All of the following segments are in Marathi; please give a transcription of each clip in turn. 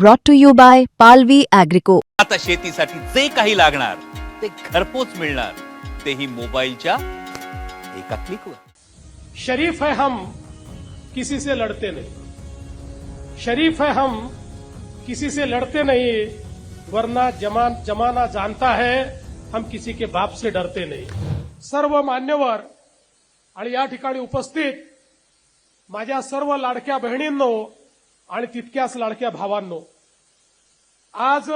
brought to you by Palvi Agrico. आता शेतीसाठी जे काही लागणार ते घरपोच मिळणार. तेही मोबाईलच्या एका क्लिकवर शरीफ है हम किसी से लड़ते नहीं. शरीफ है हम किसी से लड़ते नहीं वरना जमान जमाना जानता है हम किसी के बाप से डरते नहीं. सर्व मान्यवर आणि या ठिकाणी उपस्थित माझ्या सर्व लाडक्या बहिणींनो आणि तितक्याच लाडक्या भावांनो आज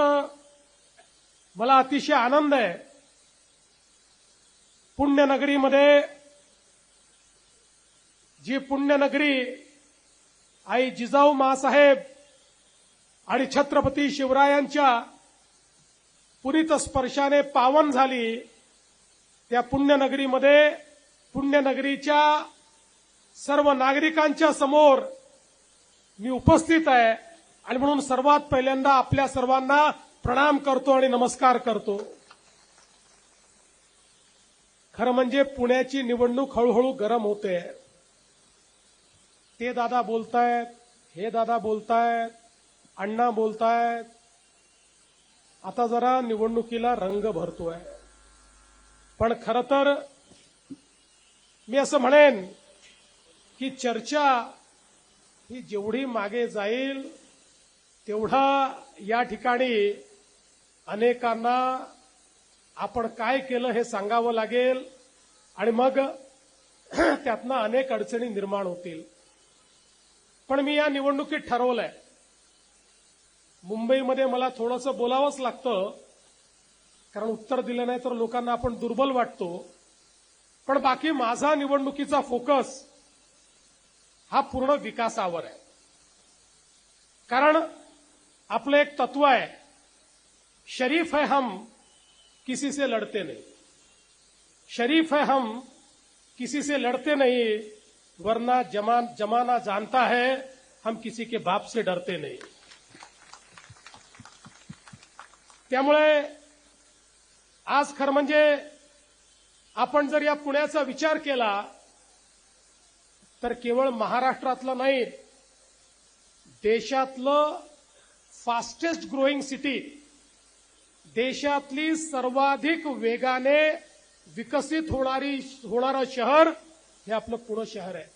मला अतिशय आनंद आहे. पुण्यनगरीमध्ये जी पुण्यनगरी आई जिजाऊ मासाहेब आणि छत्रपती शिवरायांच्या पुरीत स्पर्शाने पावन झाली त्या पुण्यनगरीमध्ये पुण्यनगरीच्या सर्व नागरिकांच्या समोर मी उपस्थित आहे आणि म्हणून सर्वात पहिल्यांदा आपल्या सर्वांना प्रणाम करतो आणि नमस्कार करतो. खरं म्हणजे पुण्याची निवडणूक हळूहळू गरम होते. ते दादा बोलतायत हे दादा बोलतायत अण्णा बोलतायत. आता जरा निवडणुकीला रंग भरतोय. पण खरं तर मी असं म्हणेन की चर्चा ही जेवढी मागे जाईल तेवढा या ठिकाणी अनेकांना आपण काय केलं हे सांगावं लागेल आणि मग त्यातनं अनेक अडचणी निर्माण होतील. पण मी या निवडणुकीत ठरवलंय. मुंबईमध्ये मला थोडंसं बोलावंच लागतं कारण उत्तर दिलं नाही तर लोकांना आपण दुर्बल वाटतो. पण बाकी माझा निवडणुकीचा फोकस हा पूर्ण विकासावर आहे. कारण आपलं एक तत्व आहे शरीफ है हम किसी से लड़ते नहीं. शरीफ है हम किसी से लड़ते नहीं वरना जमान जमाना जानता है हम किसी के बाप से डरते नहीं. त्यामुळे आज खरं म्हणजे आपण जर या पुण्याचा विचार केला तर केवळ महाराष्ट्रातलं नाही देशातलं फास्टेस्ट ग्रोईंग सिटी देशातली सर्वाधिक वेगाने विकसित होणारी होणारं शहर हे आपलं पुणे शहर आहे.